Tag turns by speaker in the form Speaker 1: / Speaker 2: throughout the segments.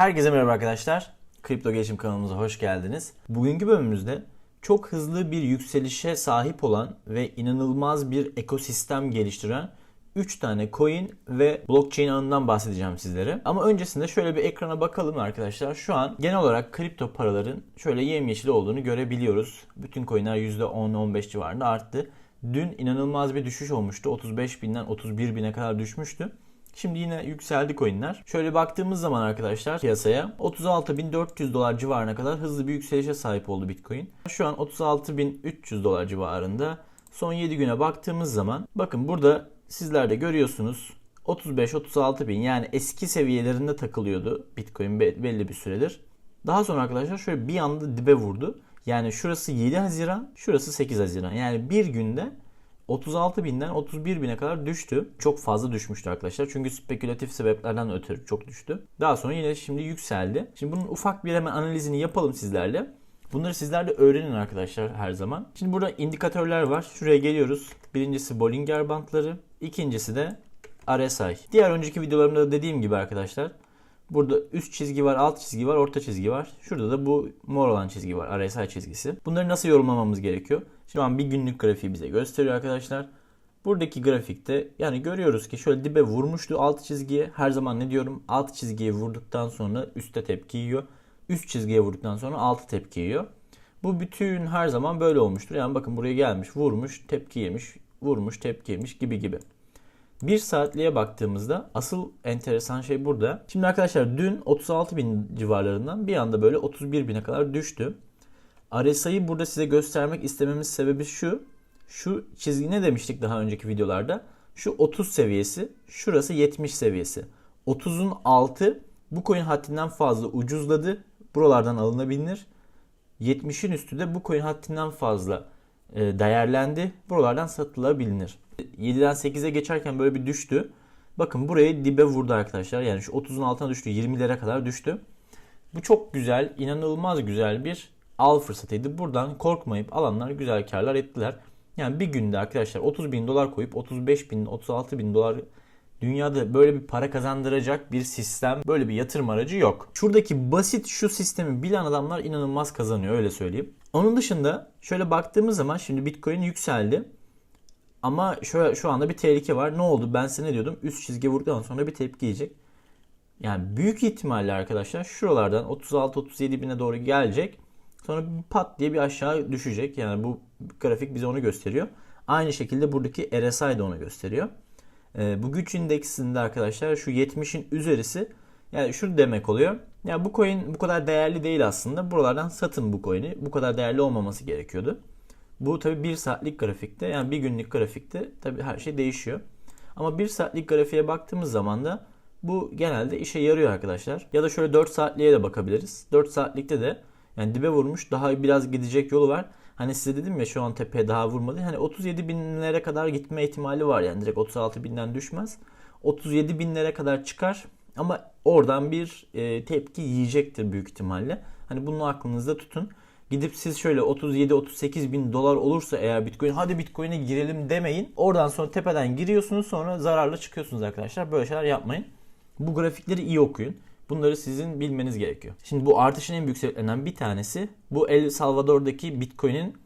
Speaker 1: Herkese merhaba arkadaşlar. Kripto Gelişim kanalımıza hoş geldiniz. Bugünkü bölümümüzde çok hızlı bir yükselişe sahip olan ve inanılmaz bir ekosistem geliştiren 3 tane coin ve blockchain ağından bahsedeceğim sizlere. Ama öncesinde şöyle bir ekrana bakalım arkadaşlar. Şu an genel olarak kripto paraların şöyle yemyeşil olduğunu görebiliyoruz. Bütün coinler %10-15 civarında arttı. Dün inanılmaz bir düşüş olmuştu. 35 binden 31 bine kadar düşmüştü. Şimdi yine yükseldi coinler. Şöyle baktığımız zaman arkadaşlar piyasaya 36.400 dolar civarına kadar hızlı bir yükselişe sahip oldu Bitcoin. Şu an 36.300 dolar civarında. Son 7 güne baktığımız zaman bakın burada sizler de görüyorsunuz 35-36 bin yani eski seviyelerinde takılıyordu Bitcoin belli bir süredir. Daha sonra arkadaşlar şöyle bir anda dibe vurdu. Yani şurası 7 Haziran, şurası 8 Haziran. Yani bir günde 36 binden 31 bine kadar düştü. Çok fazla düşmüştü arkadaşlar. Çünkü spekülatif sebeplerden ötürü çok düştü. Daha sonra yine şimdi yükseldi. Şimdi bunun ufak bir hemen analizini yapalım sizlerle. Bunları sizler de öğrenin arkadaşlar her zaman. Şimdi burada indikatörler var. Şuraya geliyoruz. Birincisi Bollinger Bandları. İkincisi de RSI. Diğer önceki videolarımda da dediğim gibi arkadaşlar. Burada üst çizgi var, alt çizgi var, orta çizgi var. Şurada da bu mor olan çizgi var, RSI çizgisi. Bunları nasıl yorumlamamız gerekiyor? Şu an bir günlük grafiği bize gösteriyor arkadaşlar. Buradaki grafikte yani görüyoruz ki şöyle dibe vurmuştu alt çizgiye. Her zaman ne diyorum? Alt çizgiye vurduktan sonra üstte tepki yiyor. Üst çizgiye vurduktan sonra altı tepki yiyor. Bu bütün her zaman böyle olmuştur. Yani bakın buraya gelmiş, vurmuş, tepki yemiş, vurmuş, tepki yemiş gibi gibi. Bir saatliğe baktığımızda asıl enteresan şey burada. Şimdi arkadaşlar dün 36 bin civarlarından bir anda böyle 31 bine kadar düştü. RSI'yi burada size göstermek istememiz sebebi şu. Şu çizgi ne demiştik daha önceki videolarda? Şu 30 seviyesi, şurası 70 seviyesi. 30'un altı bu coin haddinden fazla ucuzladı. Buralardan alınabilir. 70'in üstü de bu coin haddinden fazla e, değerlendi. Buralardan satılabilir. 7'den 8'e geçerken böyle bir düştü. Bakın buraya dibe vurdu arkadaşlar. Yani şu 30'un altına düştü. 20'lere kadar düştü. Bu çok güzel, inanılmaz güzel bir al fırsatıydı. Buradan korkmayıp alanlar güzel karlar ettiler. Yani bir günde arkadaşlar 30 bin dolar koyup 35 bin, 36 bin dolar dünyada böyle bir para kazandıracak bir sistem, böyle bir yatırım aracı yok. Şuradaki basit şu sistemi bilen adamlar inanılmaz kazanıyor öyle söyleyeyim. Onun dışında şöyle baktığımız zaman şimdi Bitcoin yükseldi. Ama şöyle, şu anda bir tehlike var. Ne oldu? Ben size ne diyordum? Üst çizgi vurduktan sonra bir tepki yiyecek. Yani büyük ihtimalle arkadaşlar şuralardan 36-37 bine doğru gelecek. Sonra pat diye bir aşağı düşecek. Yani bu grafik bize onu gösteriyor. Aynı şekilde buradaki RSI de onu gösteriyor. Ee, bu güç indeksinde arkadaşlar şu 70'in üzerisi yani şu demek oluyor. Yani bu coin bu kadar değerli değil aslında. Buralardan satın bu coin'i. Bu kadar değerli olmaması gerekiyordu. Bu tabi bir saatlik grafikte yani bir günlük grafikte tabi her şey değişiyor. Ama bir saatlik grafiğe baktığımız zaman da bu genelde işe yarıyor arkadaşlar. Ya da şöyle 4 saatliğe de bakabiliriz. 4 saatlikte de yani dibe vurmuş daha biraz gidecek yolu var. Hani size dedim ya şu an tepeye daha vurmadı. Hani 37 binlere kadar gitme ihtimali var yani direkt 36 binden düşmez. 37 binlere kadar çıkar ama oradan bir e, tepki yiyecektir büyük ihtimalle. Hani bunu aklınızda tutun. Gidip siz şöyle 37-38 bin dolar olursa eğer Bitcoin hadi Bitcoin'e girelim demeyin. Oradan sonra tepeden giriyorsunuz sonra zararla çıkıyorsunuz arkadaşlar. Böyle şeyler yapmayın. Bu grafikleri iyi okuyun. Bunları sizin bilmeniz gerekiyor. Şimdi bu artışın en büyük sebeplerinden bir tanesi bu El Salvador'daki Bitcoin'in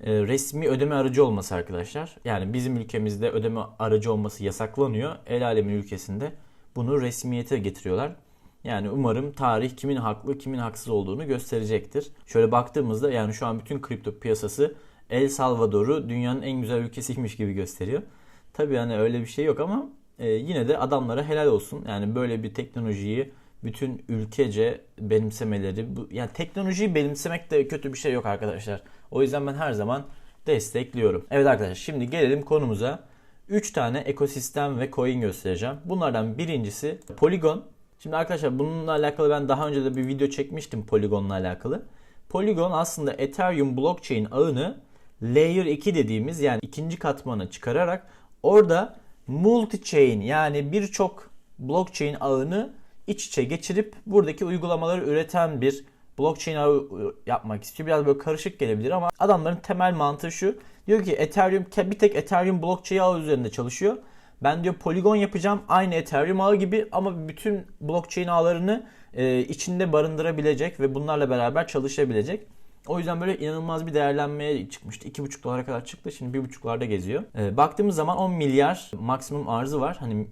Speaker 1: e, resmi ödeme aracı olması arkadaşlar. Yani bizim ülkemizde ödeme aracı olması yasaklanıyor. El alemin ülkesinde bunu resmiyete getiriyorlar. Yani umarım tarih kimin haklı kimin haksız olduğunu gösterecektir. Şöyle baktığımızda yani şu an bütün kripto piyasası El Salvador'u dünyanın en güzel ülkesiymiş gibi gösteriyor. Tabii yani öyle bir şey yok ama e, yine de adamlara helal olsun. Yani böyle bir teknolojiyi bütün ülkece benimsemeleri. Bu, yani teknolojiyi benimsemek de kötü bir şey yok arkadaşlar. O yüzden ben her zaman destekliyorum. Evet arkadaşlar şimdi gelelim konumuza. 3 tane ekosistem ve coin göstereceğim. Bunlardan birincisi Polygon. Şimdi arkadaşlar bununla alakalı ben daha önce de bir video çekmiştim Polygon'la alakalı. Polygon aslında Ethereum blockchain ağını Layer 2 dediğimiz yani ikinci katmanı çıkararak orada multi-chain yani birçok blockchain ağını iç içe geçirip buradaki uygulamaları üreten bir blockchain ağı yapmak istiyor. Biraz böyle karışık gelebilir ama adamların temel mantığı şu. Diyor ki Ethereum bir tek Ethereum blockchain ağı üzerinde çalışıyor. Ben diyor Polygon yapacağım aynı Ethereum ağı gibi ama bütün blockchain ağlarını e, içinde barındırabilecek ve bunlarla beraber çalışabilecek. O yüzden böyle inanılmaz bir değerlenmeye çıkmıştı. 2,5 dolara kadar çıktı. Şimdi 1,5'larda geziyor. E, baktığımız zaman 10 milyar maksimum arzı var. Hani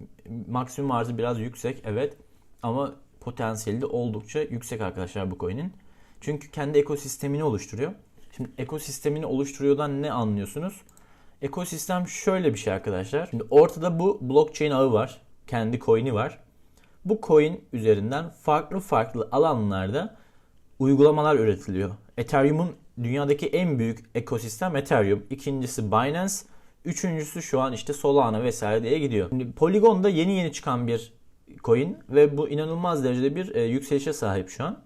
Speaker 1: maksimum arzı biraz yüksek evet. Ama potansiyeli de oldukça yüksek arkadaşlar bu coin'in. Çünkü kendi ekosistemini oluşturuyor. Şimdi ekosistemini oluşturuyordan ne anlıyorsunuz? Ekosistem şöyle bir şey arkadaşlar. Şimdi ortada bu blockchain ağı var. Kendi coin'i var. Bu coin üzerinden farklı farklı alanlarda uygulamalar üretiliyor. Ethereum'un dünyadaki en büyük ekosistem Ethereum. İkincisi Binance. Üçüncüsü şu an işte Solana vesaire diye gidiyor. Şimdi Polygon'da yeni yeni çıkan bir coin ve bu inanılmaz derecede bir e, yükselişe sahip şu an.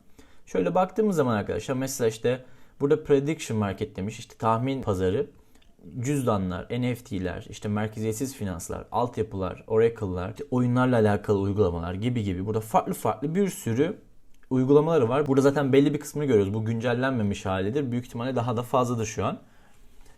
Speaker 1: Şöyle baktığımız zaman arkadaşlar mesela işte burada prediction market demiş işte tahmin pazarı cüzdanlar, NFT'ler, işte merkeziyetsiz finanslar, altyapılar, oracle'lar, işte oyunlarla alakalı uygulamalar gibi gibi burada farklı farklı bir sürü uygulamaları var. Burada zaten belli bir kısmını görüyoruz. Bu güncellenmemiş halidir. Büyük ihtimalle daha da fazladır şu an.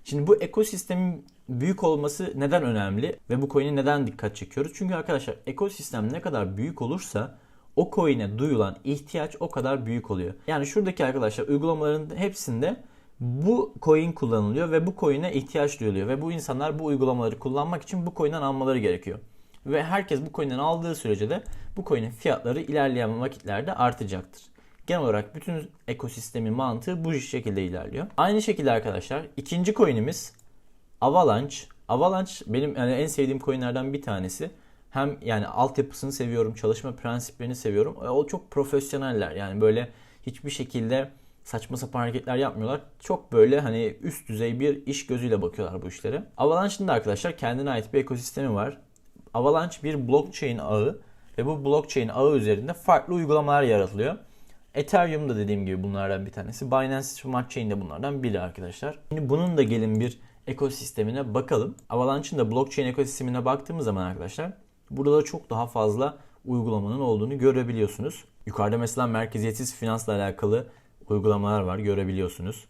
Speaker 1: Şimdi bu ekosistemin büyük olması neden önemli ve bu coin'e neden dikkat çekiyoruz? Çünkü arkadaşlar ekosistem ne kadar büyük olursa o coin'e duyulan ihtiyaç o kadar büyük oluyor. Yani şuradaki arkadaşlar uygulamaların hepsinde bu coin kullanılıyor ve bu coin'e ihtiyaç duyuluyor ve bu insanlar bu uygulamaları kullanmak için bu coin'den almaları gerekiyor. Ve herkes bu coin'den aldığı sürece de bu coin'in fiyatları ilerleyen vakitlerde artacaktır. Genel olarak bütün ekosistemin mantığı bu şekilde ilerliyor. Aynı şekilde arkadaşlar ikinci coin'imiz Avalanche. Avalanche benim yani en sevdiğim coin'lerden bir tanesi. Hem yani altyapısını seviyorum, çalışma prensiplerini seviyorum. E, o çok profesyoneller. Yani böyle hiçbir şekilde saçma sapan hareketler yapmıyorlar. Çok böyle hani üst düzey bir iş gözüyle bakıyorlar bu işlere. Avalanche'ın da arkadaşlar kendine ait bir ekosistemi var. Avalanche bir blockchain ağı ve bu blockchain ağı üzerinde farklı uygulamalar yaratılıyor. Ethereum da dediğim gibi bunlardan bir tanesi. Binance Smart Chain de bunlardan biri arkadaşlar. Şimdi bunun da gelin bir ekosistemine bakalım. Avalanche'ın da blockchain ekosistemine baktığımız zaman arkadaşlar burada da çok daha fazla uygulamanın olduğunu görebiliyorsunuz. Yukarıda mesela merkeziyetsiz finansla alakalı uygulamalar var görebiliyorsunuz.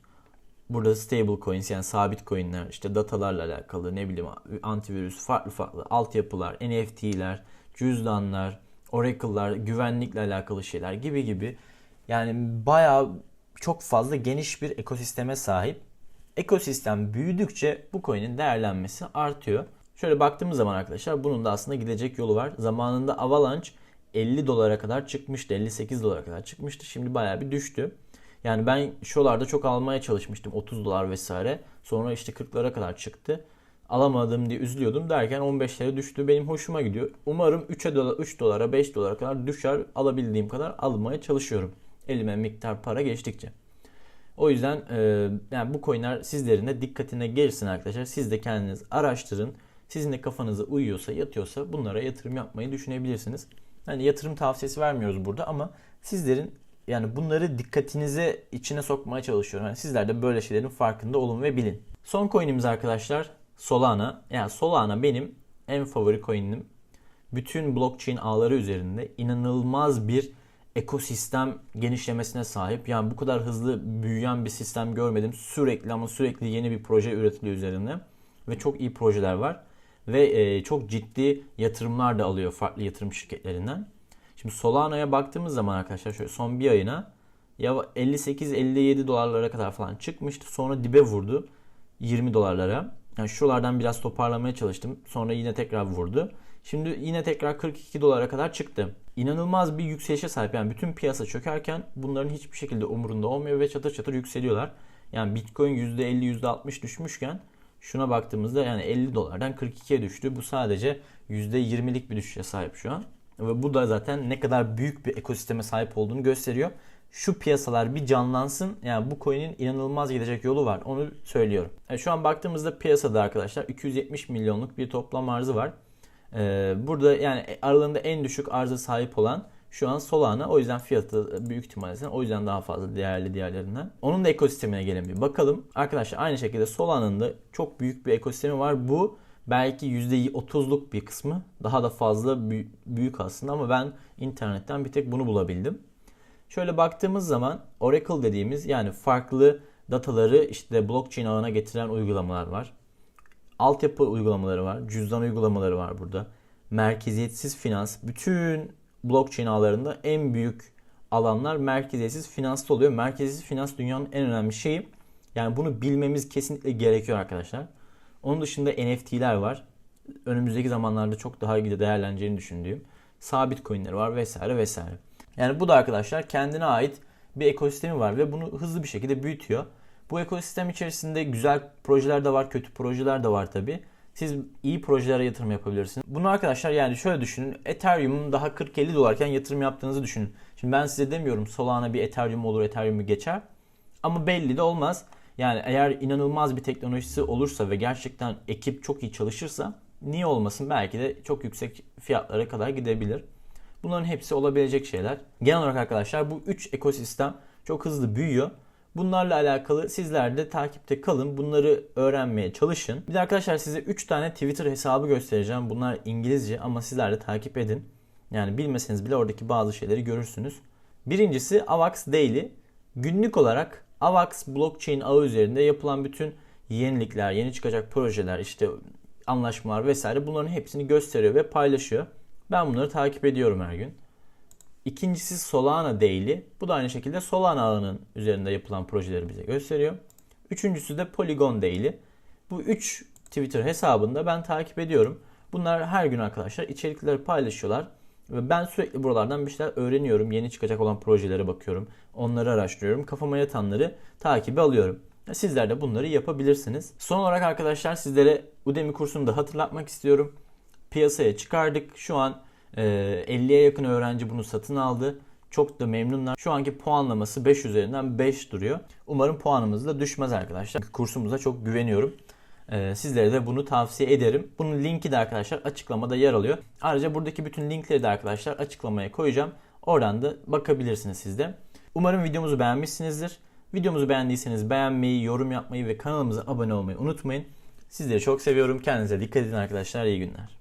Speaker 1: Burada stable coins yani sabit coinler, işte datalarla alakalı ne bileyim antivirüs, farklı farklı altyapılar, NFT'ler, cüzdanlar, oracle'lar, güvenlikle alakalı şeyler gibi gibi. Yani bayağı çok fazla geniş bir ekosisteme sahip. Ekosistem büyüdükçe bu coin'in değerlenmesi artıyor. Şöyle baktığımız zaman arkadaşlar bunun da aslında gidecek yolu var. Zamanında Avalanche 50 dolara kadar çıkmıştı. 58 dolara kadar çıkmıştı. Şimdi bayağı bir düştü. Yani ben şolarda çok almaya çalışmıştım 30 dolar vesaire. Sonra işte 40'lara kadar çıktı. Alamadım diye üzülüyordum derken 15'lere düştü. Benim hoşuma gidiyor. Umarım 3'e dolar, 3 dolara 5 dolara kadar düşer. Alabildiğim kadar almaya çalışıyorum. Elime miktar para geçtikçe. O yüzden e, yani bu coinler sizlerin de dikkatine gelsin arkadaşlar. Siz de kendiniz araştırın. Sizin de kafanıza uyuyorsa, yatıyorsa bunlara yatırım yapmayı düşünebilirsiniz. Yani yatırım tavsiyesi vermiyoruz burada ama sizlerin yani bunları dikkatinize içine sokmaya çalışıyorum. Yani sizler de böyle şeylerin farkında olun ve bilin. Son coin'imiz arkadaşlar Solana. Yani Solana benim en favori coin'im. Bütün blockchain ağları üzerinde inanılmaz bir ekosistem genişlemesine sahip. Yani bu kadar hızlı büyüyen bir sistem görmedim. Sürekli ama sürekli yeni bir proje üretiliyor üzerinde. Ve çok iyi projeler var. Ve e, çok ciddi yatırımlar da alıyor farklı yatırım şirketlerinden. Şimdi Solana'ya baktığımız zaman arkadaşlar şöyle son bir ayına ya 58-57 dolarlara kadar falan çıkmıştı. Sonra dibe vurdu 20 dolarlara. Yani şuralardan biraz toparlamaya çalıştım. Sonra yine tekrar vurdu. Şimdi yine tekrar 42 dolara kadar çıktı. İnanılmaz bir yükselişe sahip. Yani bütün piyasa çökerken bunların hiçbir şekilde umurunda olmuyor ve çatır çatır yükseliyorlar. Yani Bitcoin %50 %60 düşmüşken şuna baktığımızda yani 50 dolardan 42'ye düştü. Bu sadece %20'lik bir düşüşe sahip şu an. Ve bu da zaten ne kadar büyük bir ekosisteme sahip olduğunu gösteriyor. Şu piyasalar bir canlansın. Yani bu coin'in inanılmaz gidecek yolu var. Onu söylüyorum. Yani şu an baktığımızda piyasada arkadaşlar 270 milyonluk bir toplam arzı var. Ee, burada yani aralarında en düşük arza sahip olan şu an Solana. O yüzden fiyatı büyük ihtimalle o yüzden daha fazla değerli diğerlerinden. Onun da ekosistemine gelin bir bakalım. Arkadaşlar aynı şekilde Solana'nın da çok büyük bir ekosistemi var. Bu belki %30'luk bir kısmı daha da fazla büyük aslında ama ben internetten bir tek bunu bulabildim. Şöyle baktığımız zaman Oracle dediğimiz yani farklı dataları işte blockchain ağına getiren uygulamalar var. Altyapı uygulamaları var, cüzdan uygulamaları var burada. Merkeziyetsiz finans, bütün blockchain ağlarında en büyük alanlar merkeziyetsiz finansta oluyor. Merkeziyetsiz finans dünyanın en önemli şeyi. Yani bunu bilmemiz kesinlikle gerekiyor arkadaşlar. Onun dışında NFT'ler var. Önümüzdeki zamanlarda çok daha iyi değerleneceğini düşündüğüm sabit coin'leri var vesaire vesaire. Yani bu da arkadaşlar kendine ait bir ekosistemi var ve bunu hızlı bir şekilde büyütüyor. Bu ekosistem içerisinde güzel projeler de var, kötü projeler de var tabi. Siz iyi projelere yatırım yapabilirsiniz. Bunu arkadaşlar yani şöyle düşünün. Ethereum'un daha 40-50 dolarken yatırım yaptığınızı düşünün. Şimdi ben size demiyorum Solana bir Ethereum olur, Ethereum'u geçer. Ama belli de olmaz. Yani eğer inanılmaz bir teknolojisi olursa ve gerçekten ekip çok iyi çalışırsa niye olmasın belki de çok yüksek fiyatlara kadar gidebilir. Bunların hepsi olabilecek şeyler. Genel olarak arkadaşlar bu 3 ekosistem çok hızlı büyüyor. Bunlarla alakalı sizler de takipte kalın. Bunları öğrenmeye çalışın. Bir de arkadaşlar size 3 tane Twitter hesabı göstereceğim. Bunlar İngilizce ama sizler de takip edin. Yani bilmeseniz bile oradaki bazı şeyleri görürsünüz. Birincisi Avax Daily. Günlük olarak Avax blockchain ağı üzerinde yapılan bütün yenilikler, yeni çıkacak projeler, işte anlaşmalar vesaire bunların hepsini gösteriyor ve paylaşıyor. Ben bunları takip ediyorum her gün. İkincisi Solana Daily. Bu da aynı şekilde Solana ağının üzerinde yapılan projeleri bize gösteriyor. Üçüncüsü de Polygon Daily. Bu üç Twitter hesabında ben takip ediyorum. Bunlar her gün arkadaşlar içerikleri paylaşıyorlar. Ve ben sürekli buralardan bir şeyler öğreniyorum. Yeni çıkacak olan projelere bakıyorum. Onları araştırıyorum. Kafama yatanları takibe alıyorum. Sizler de bunları yapabilirsiniz. Son olarak arkadaşlar sizlere Udemy kursunu da hatırlatmak istiyorum. Piyasaya çıkardık. Şu an 50'ye yakın öğrenci bunu satın aldı. Çok da memnunlar. Şu anki puanlaması 5 üzerinden 5 duruyor. Umarım puanımız da düşmez arkadaşlar. Kursumuza çok güveniyorum. Sizlere de bunu tavsiye ederim. Bunun linki de arkadaşlar açıklamada yer alıyor. Ayrıca buradaki bütün linkleri de arkadaşlar açıklamaya koyacağım. Oradan da bakabilirsiniz siz de. Umarım videomuzu beğenmişsinizdir. Videomuzu beğendiyseniz beğenmeyi, yorum yapmayı ve kanalımıza abone olmayı unutmayın. Sizleri çok seviyorum. Kendinize dikkat edin arkadaşlar. İyi günler.